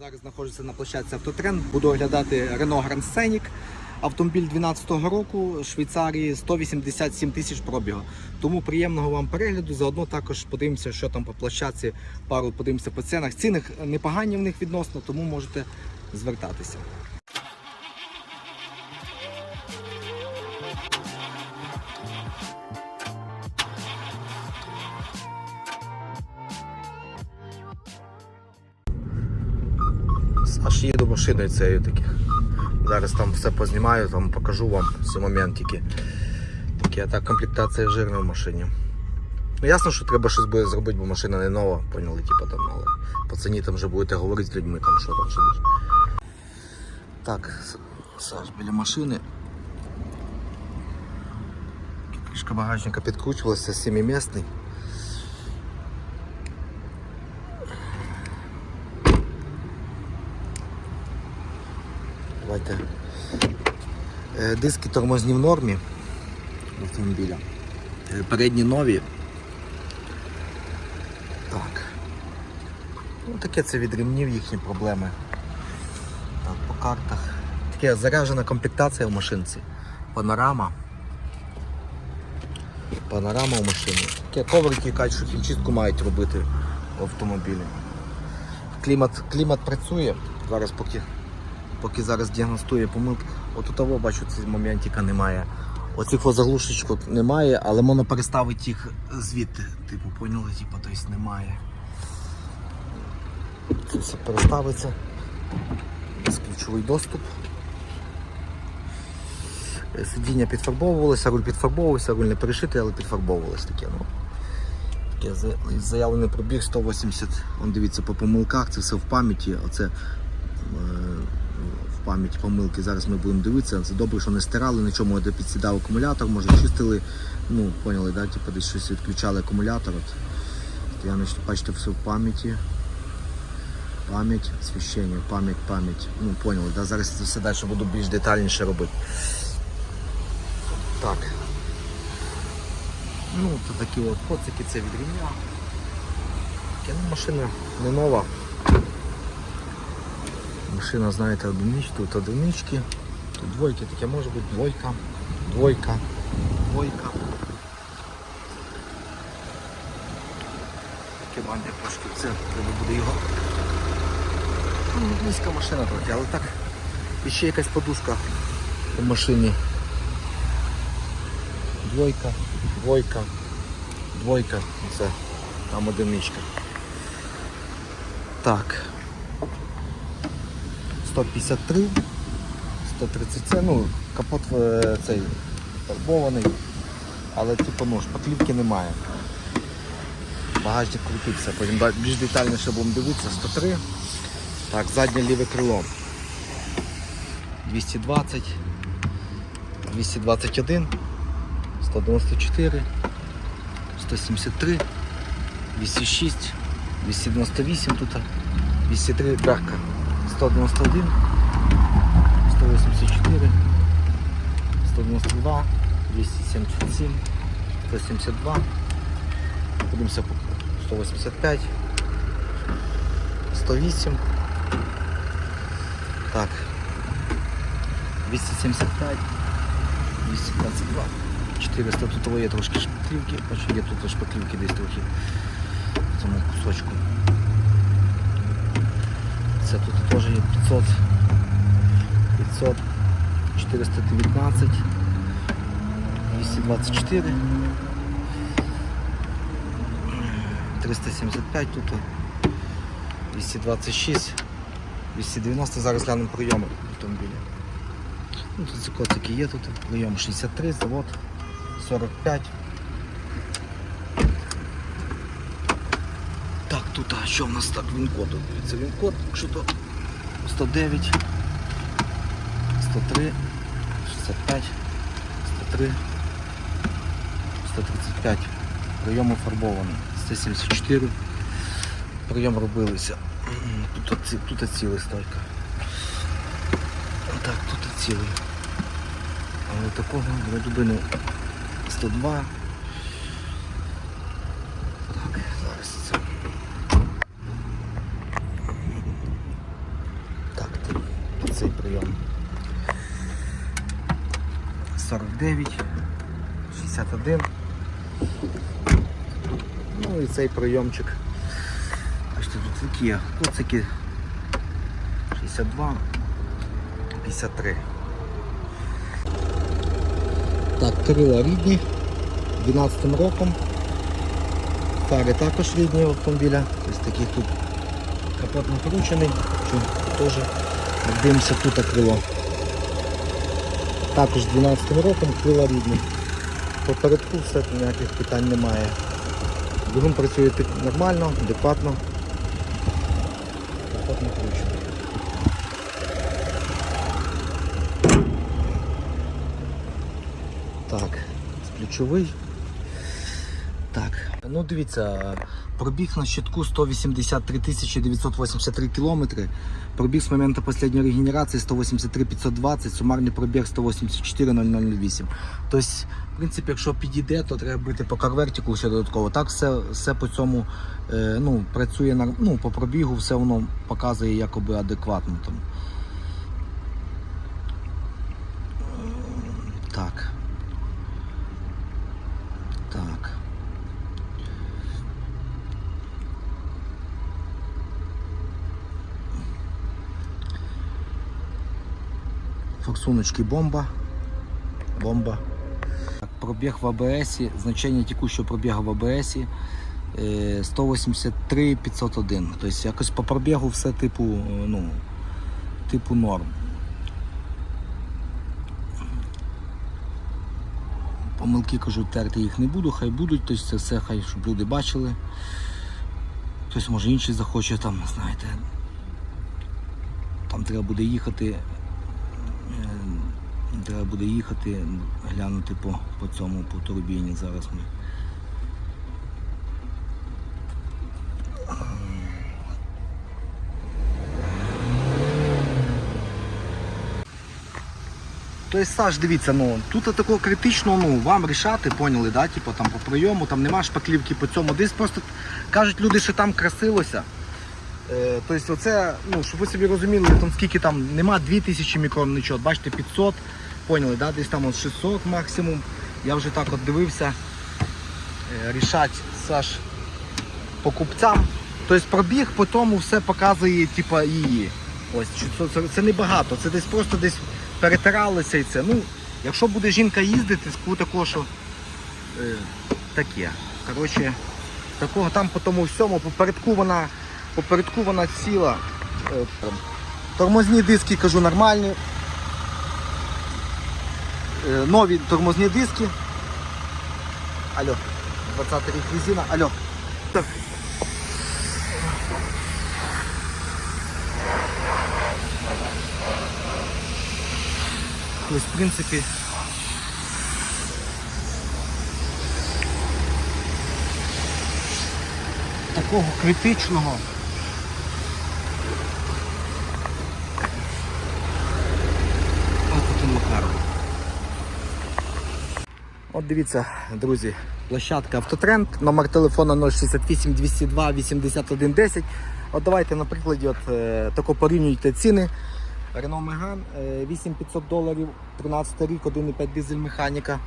Зараз знаходжуся на площадці Автотренд. Буду оглядати Renault Grand Scenic. Автомобіль 2012 року Швейцарії 187 тисяч пробігу. Тому приємного вам перегляду. Заодно також подивимося, що там по площадці, пару подивимося по цінах. Ціни непогані в них відносно, тому можете звертатися. Аж їду машиною цією таки. Зараз там все познімаю, там покажу вам всі моментики. Такі, а так комплектація жирна в машині. Ну ясно, що треба щось буде зробити, бо машина не нова, поняли, типу там, але по ціні там вже будете говорити з людьми, там що там, що дуже. Так, Саш, біля машини. Кришка багажника підкручувалася, сімімісний. Давайте. Е, Диски тормозні в нормі автомобіля. Е, Передні нові. Так. Ну, таке це від ремнів їхні проблеми. Так, по картах. Таке заряджена комплектація в машинці. Панорама. Панорама в машині. Таке коврики кажуть, що хімчистку мають робити в автомобілі. Клімат, клімат працює. Зараз поки поки зараз діагностує помилки. От у того бачу, цей моментика немає. Оцих заглушечок немає, але можна переставити їх звідти. Типу, поняли, типу, тобто немає. Це все переставиться. Безключовий доступ. Е, Сидіння підфарбовувалося, руль підфарбовувався, руль не перешитий, але підфарбовувалося таке. Ну. Таке заявлений пробіг 180. Он дивіться по помилках, це все в пам'яті. Оце е, пам'ять помилки. Зараз ми будемо дивитися. Це добре, що не стирали, нічого де підсідав акумулятор, може чистили. Ну, поняли, да? типу, десь щось відключали акумулятор. От. Я бачите, все в пам'яті. Пам'ять, освіщення, пам'ять, пам'ять. Ну, поняли, да? зараз це все далі буду більш детальніше робити. Так. Ну, то такі от коцики, це від рівня. Ну, машина не нова. Машина, знаєте, одинички, тут одинички, тут двойки, таке може бути двойка, двойка, двойка. Таке банде трошки, це треба буде його. Ну, низька машина трохи, але так. І ще якась подушка у машині. Двойка, двойка, двойка, це там одиничка. Так. 153, 130, це, ну, капот е, цей фарбований, але типу ну, шпаклівки немає. Багажник крутиться, потім більш детальніше будемо дивитися, 103. Так, заднє ліве крило. 220, 221, 194, 173, 206, 298 тут, 203 дверка. 191, 184, 192, 277, 172, подивимося по 185, 108, так, 275, 222, 400, тут є трошки шпаклівки, бачу, є тут шпаклівки десь трохи в цьому кусочку. Теж є 500, 500, 419, 224, 375 тут, 226, 290, зараз глянемо прийоми автомобіля. Ну, тут ці коцики є тут, прийом 63, завод 45. Так, тут а що в нас так? Він-код. Це він-код, якщо то 109, 103, 65, 103, 135. Прийоми фарбовані. 174. Прийом робилися. Тут, тут цілий стойка. Так, тут цілий. Але такого для дубини 102. Так, зараз це. Цей прийом. 49, 61. Ну і цей прийомчик. Бачите, тут такі куцики 62, 53. Так, крила рідні, 12 роком. Фари також рідні автомобіля. Ось таких тут капот накручений, що теж дивимося тут крило. Також 12 роком крила рідні. Попередку все ніяких питань немає. Двигун працює нормально, адекватно. Капот накручений. Так, ключовий. Так, ну дивіться, пробіг на щитку 183 983 кілометри. Пробіг з моменту останньої регенерації 183 520, сумарний пробіг 184 008. Тобто, в принципі, якщо підійде, то треба бити по карвертику ще додатково. Так все, все по цьому е, ну, працює на, ну, по пробігу, все воно показує якоби адекватно. Там. Так. Так. Форсуночки бомба. Бомба. Пробіг в АБС, значення текущого пробігу в АБС е, 183 501. Тобто якось по пробігу все типу, е, ну, типу норм. Помилки кажу, терти їх не буду, хай будуть, тобто це все хай, щоб люди бачили. Хтось може інший захоче там, знаєте. Там треба буде їхати. Треба буде їхати, глянути по, по цьому, по турбіні. Зараз ми. Тобто, Саш, дивіться, ну тут такого критичного, ну вам рішати, поняли, да? Типу там по прийому, там нема шпаклівки по цьому. Десь просто кажуть люди, що там красилося. Тобто, оце, ну, щоб ви собі розуміли, там скільки там нема 2000 мікрон, нічого, бачите, 500, поняли, да? десь там от 600 максимум. Я вже так от дивився. Е, рішать Саш покупцям. Тобто пробіг по тому все показує, типа, її. Ось, це, це, це небагато, це десь просто десь перетиралися і це. Ну, якщо буде жінка їздити, скажу такого, що е, таке. Коротше, такого там по тому всьому, попередку вона, попередку вона. Е. Тормозні диски, кажу, нормальні. Е, нові тормозні диски. Алло, 20 рік резина. Алло. Так. Тобто, в принципі, такого критичного. От дивіться, друзі, площадка Автотренд, номер телефона 068 202 81 10. От давайте на прикладі от, е, тако порівнюйте ціни. Renault Megane е, 8500 доларів, 13 рік, 1,5 дизель механіка.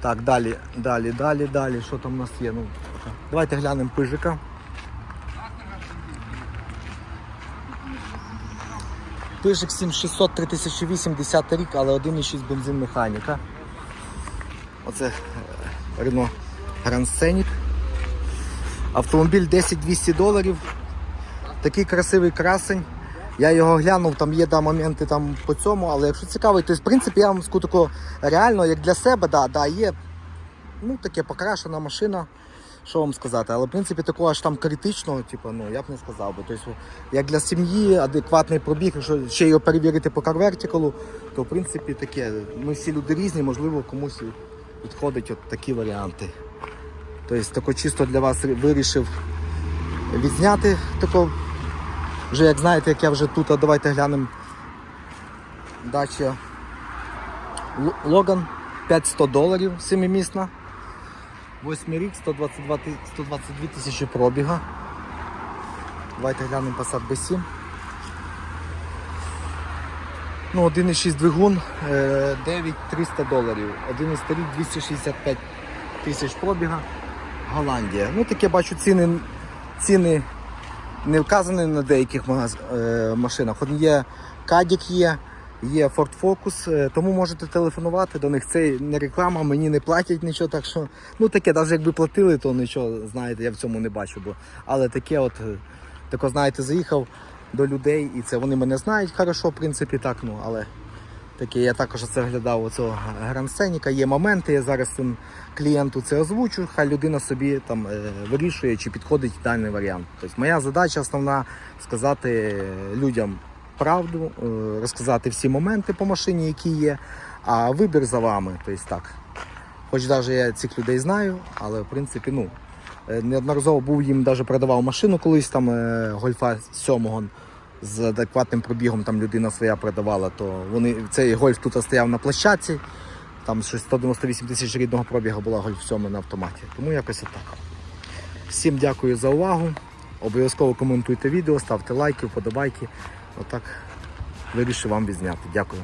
Так, далі, далі, далі, далі. Що там у нас є? Ну, давайте глянемо пижика. Пижик 7600 3008, 10 рік, але 1,6 бензин механіка. Оце е, Renault Grand Scenic. Автомобіль 10-200 доларів. Такий красивий красень. Я його глянув, там є да, моменти там по цьому, але якщо цікавий, то в принципі я вам скажу тако реально, як для себе, да, да, є ну, таке покрашена машина. Що вам сказати, але в принципі такого аж там критичного, типу, ну я б не сказав би. Тобто, як для сім'ї адекватний пробіг, якщо ще його перевірити по карвертикалу, то в принципі таке. Ми всі люди різні, можливо, комусь підходять от такі варіанти. Тобто тако чисто для вас вирішив відзняти тако. Вже як знаєте, як я вже тут, а давайте глянемо. Дача Логан 500 доларів семимісна. 8 рік, 122, 122 тисячі пробіга. Давайте глянемо Passat B7. Ну, 1,6 двигун, е, 9300 доларів. 11 рік 265 тисяч пробіга. Голландія. Ну, таке бачу ціни, ціни не вказані на деяких е, машинах. От є Кадік є, є Ford Focus, е, тому можете телефонувати до них. Це не реклама, мені не платять нічого. Так що, ну таке, навіть якби платили, то нічого, знаєте, я в цьому не бачу. Бо, але таке, от, е, тако, знаєте, заїхав до людей, і це вони мене знають хорошо, в принципі, так, ну, але таке, я також це глядав оцього гранд-сценіка. Є моменти, я зараз цим клієнту це озвучу, хай людина собі там е, вирішує, чи підходить даний варіант. Тобто моя задача основна сказати людям правду, е, розказати всі моменти по машині, які є, а вибір за вами. Тобто так. Хоч навіть я цих людей знаю, але в принципі, ну. Е, Неодноразово був їм навіть продавав машину колись там е, гольфа 7 з адекватним пробігом там людина своя продавала, то вони цей гольф тут стояв на площадці. Там щось 198 тисяч рідного пробігу була гольф 7 на автоматі. Тому якось отак. Всім дякую за увагу. Обов'язково коментуйте відео, ставте лайки, вподобайки. Отак вирішив вам відзняти. Дякую.